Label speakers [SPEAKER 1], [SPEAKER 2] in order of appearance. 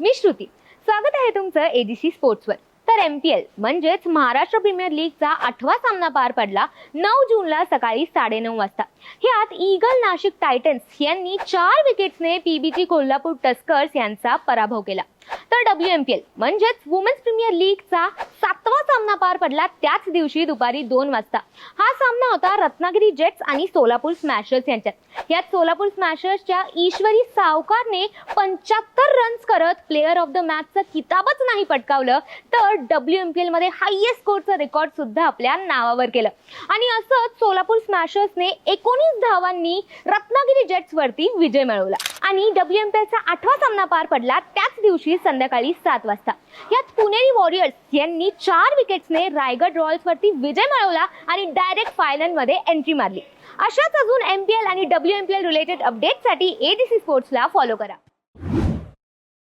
[SPEAKER 1] मी श्रुती. स्वागत आहे तुमचं एजीसी स्पोर्ट्सवर तर एम पी एल म्हणजेच महाराष्ट्र प्रीमियर लीगचा आठवा सामना पार पडला नऊ जूनला सकाळी साडेनऊ वाजता. ह्यात ईगल नाशिक टायटन्स यांनी चार विकेट्सने पीबीजी कोल्हापूर टस्कर्स यांचा पराभव केला. तर डब्ल्यू एम पी एल म्हणजेच वुमेन्स प्रीमियर लीगचा सातवा सामना पार पडला त्याच दिवशी दुपारी दोन वाजता. हा सामना होता रत्नागिरी जेट्स आणि सोलापूर स्मॅशर्स यांच्यात. यात सोलापूर स्मॅशर्सच्या ईश्वरी सावकारने पंच्याहत्तर रन्स करत प्लेअर ऑफ द मॅचचं किताबच नाही पटकावलं तर डब्ल्यू एम पी एलमध्ये हायेस्ट स्कोरचं रेकॉर्ड सुद्धा आपल्या नावावर केलं. आणि असंच सोलापूर स्मॅशर्सने एकोणीस धावांनी रत्नागिरी जेट्सवरती विजय मिळवला. आणि डब्ल्यू एम पी एलचा आठवा सामना पार पडला त्याच दिवशी संध्याकाळी सात वाजता. यात पुणेरी वॉरियर्स यांनी चार विकेट्सने रायगड रॉयल्सवरती विजय मिळवला आणि डायरेक्ट फायनलमध्ये एंट्री मारली. अशाच अजून एम पी एल आणि W M P L related अपडेटसाठी एडीसी स्पोर्ट्सला फॉलो करा.